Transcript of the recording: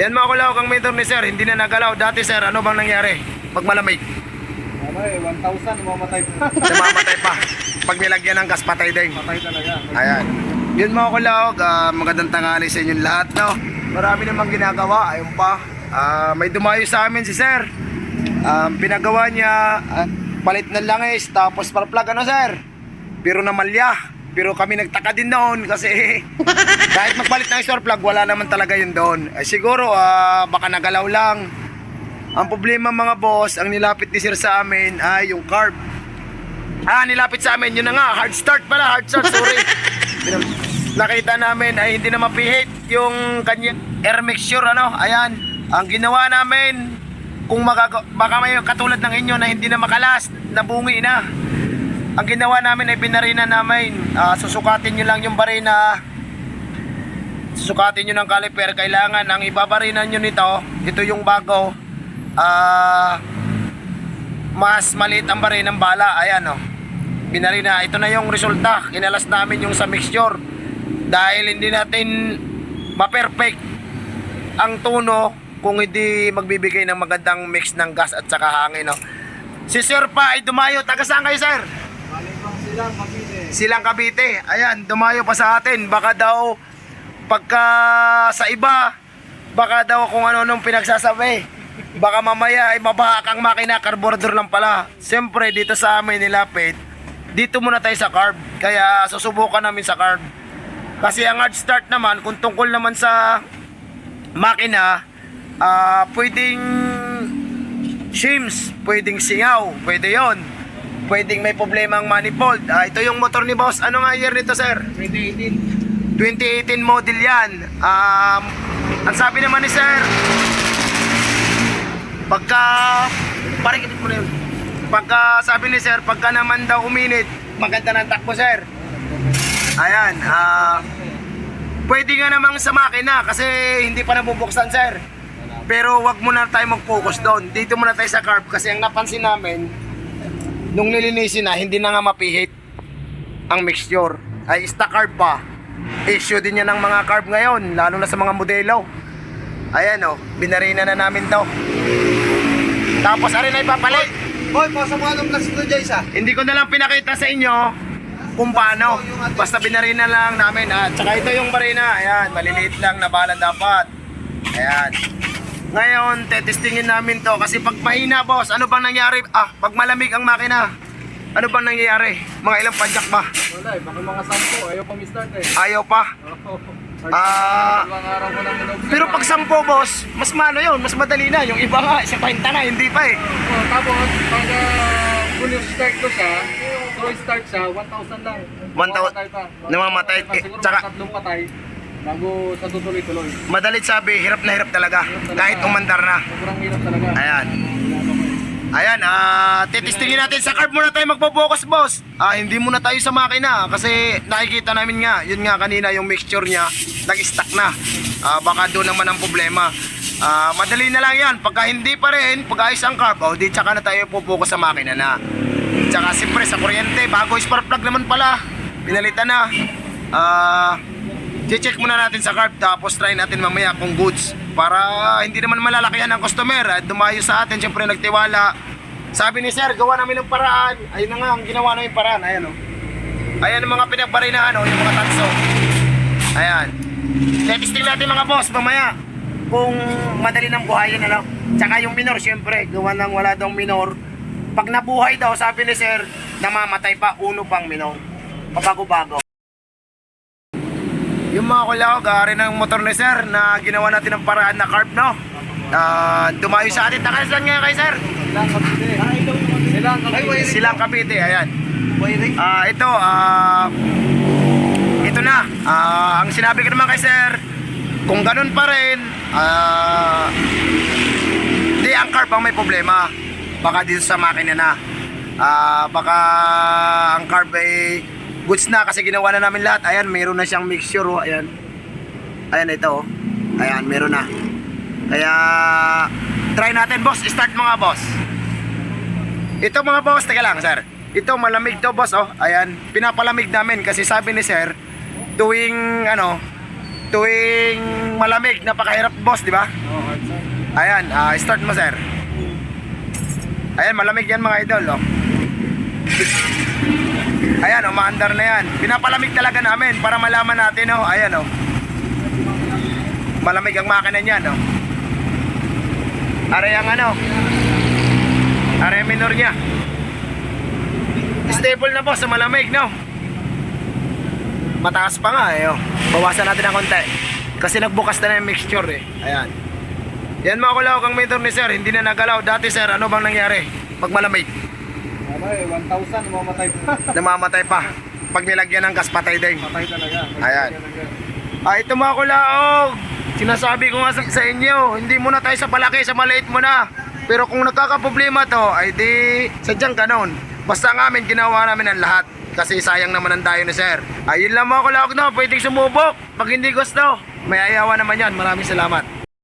Yan mga kulawag ang motor ni sir, hindi na nagalaw. Dati sir, ano bang nangyari? Pag malamig, Ano eh, 1,000 mamatay pa. namamatay pa. Pag nilagyan ng gas, patay din. Patay talaga. Ayan. Yun mga kulawag, ah, magandang tanghali sa inyong lahat, no? Marami namang ginagawa, ayun pa. Ah, may dumayo sa amin si sir. Um, pinagawa niya, ah, palit ng langis, tapos parplug, ano sir? Pero namalya. Pero kami nagtaka din noon kasi kahit magpalit ng store plug, wala naman talaga yun doon. Eh, siguro, ah, baka nagalaw lang. Ang problema mga boss, ang nilapit ni sir sa amin ay yung carb. Ah, nilapit sa amin, yun na nga, hard start pala, hard start, sorry. Nakita namin ay hindi na mapihit yung kanya air mixture, ano, ayan. Ang ginawa namin, kung magaga- baka may katulad ng inyo na hindi na makalas, nabungi na. Ang ginawa namin ay binarina namin. Ah, susukatin nyo lang yung barina. Susukatin nyo ng caliper. Kailangan ang ibabarinan nyo nito, ito yung bago. Ah, mas maliit ang barin ng bala. Ayan o. Binarina. Ito na yung resulta. Kinalas namin yung sa mixture. Dahil hindi natin ma-perfect ang tuno kung hindi magbibigay ng magandang mix ng gas at saka hangin. No? Si Sir pa ay dumayo. Taga kayo, Sir? Balik lang sila, Cavite. Silang Cavite. Ayan, dumayo pa sa atin. Baka daw pagka sa iba, baka daw kung ano nung pinagsasabi. Baka mamaya ay mabaha kang makina, carburetor lang pala. Siyempre, dito sa amin nilapit, dito muna tayo sa carb. Kaya susubukan namin sa carb. Kasi ang hard start naman, kung tungkol naman sa makina, ah pwedeng shims, pwedeng singaw, pwede yon. Pwedeng may problema ang manifold. Ah, ito yung motor ni boss. Ano nga year nito, sir? 2018. 2018 model yan. Um, ang sabi naman ni sir, pagka, parang na yun. Pagka sabi ni sir, pagka naman daw uminit, maganda ng takbo sir. Ayan, ah, pwede nga namang sa makina kasi hindi pa nabubuksan sir. Pero wag muna tayo mag-focus doon. Dito muna tayo sa carb kasi ang napansin namin, nung nilinisin na, hindi na nga mapihit ang mixture. Ay, stock carb pa. Issue din yan ng mga carb ngayon, lalo na sa mga modelo. Ayan o, binarina na namin to. Tapos arin ay papalit. Boy, pasa mo anong plastic ko, Jaysa? Hindi ko na lang pinakita sa inyo kung paano. Basta binarina lang namin. At saka ito yung barina. Ayan, maliliit lang na bala dapat. Ayan. Ngayon, tetestingin namin to kasi pag mahina boss, ano bang nangyari? Ah, pag malamig ang makina, ano bang nangyayari? Mga ilang padyak ba? Wala eh, baka mga sampo. Ayaw pa mi-start eh. Ayaw pa. Ah. Lang nilog. Pero pag sampo boss, mas mano yun, mas madali na. Yung iba nga, sa pahinta na, hindi pa eh. Oh, tapos, pag uh, yung start ko siya, so start siya, 1,000 lang. 1,000 Namamatay pa. Namamatay. Eh, Siguro tatlong patay bago sa tutuloy-tuloy. Madalit sabi, hirap na hirap talaga. Kahit umandar na. Sobrang hirap talaga. Ayan. Ayan, ah, titistingin natin sa carb muna tayo magpo-focus, boss. Ah, hindi muna tayo sa makina kasi nakikita namin nga, yun nga kanina yung mixture niya nag-stuck na. Ah, baka doon naman ang problema. Ah, madali na lang 'yan. Pagka hindi pa rin, pag ayos ang carb, oh, di tsaka na tayo po-focus sa makina na. Tsaka siyempre sa kuryente, bago spark plug naman pala. Pinalitan na. Ah, check muna natin sa carb tapos try natin mamaya kung goods. Para hindi naman malalakihan ng customer at dumayo sa atin syempre nagtiwala. Sabi ni sir gawa namin ng paraan. Ayun na nga ang ginawa namin paraan. Ayan o ayan ang mga pinagbarinahan o yung mga tanso ayan. Testing natin mga boss mamaya. Kung madali ng buhayin ano. Tsaka yung minor syempre gawa ng wala daw minor. Pag nabuhay daw sabi ni sir namamatay pa uno pang minor. Pabago-bago yung mga kulawag, ari ng motor ni sir na ginawa natin ng paraan na carb, no? Ah, dumayo sa atin. Takasan ngayon kay sir. Silang kapite. Silang kapite. Silang Cavite, ayan. Ah, ito, ah, ito na. Ah, ang sinabi ko naman kay sir, kung ganun pa rin, ah, di ang carb ang may problema. Baka dito sa makina na. Ah, baka ang carb ay goods na kasi ginawa na namin lahat. Ayan, meron na siyang mixture, oh. ayan. Ayan ito, oh. Ayan, meron na. Kaya, try natin, boss. Start mga boss. Ito mga boss, teka lang, sir. Ito malamig to, boss, oh. Ayan, pinapalamig namin kasi sabi ni sir, tuwing ano, tuwing malamig, napakahirap boss, di ba? Ayan, ah, start mo sir. Ayan, malamig yan mga idol, oh. Ayan, oh, maandar na yan. Pinapalamig talaga namin para malaman natin, oh. Ayan, oh. Malamig ang makina niyan, oh. Aray ang ano. Aray minor niya. Stable na po sa malamig, no? Mataas pa nga, eh, oh. Bawasan natin ng konti. Kasi nagbukas na ng mixture, eh. Ayan. Yan mga kulawag ang motor ni sir, hindi na nagalaw. Dati sir, ano bang nangyari? Pag malamig, 1,000, mamatay pa. namamatay pa. Pag nilagyan ng gas, patay din. Patay talaga. Ayan. Ah, ito mga kulaog. Sinasabi ko nga sa, sa inyo, hindi muna tayo sa palaki, sa maliit muna. Pero kung nagkakaproblema to, ay di sadyang ganon. Basta ang amin, ginawa namin ang lahat. Kasi sayang naman ang dayo ni sir. Ayun lang mga kulaog na, pwedeng sumubok. Pag hindi gusto, may ayawa naman yan. Maraming salamat.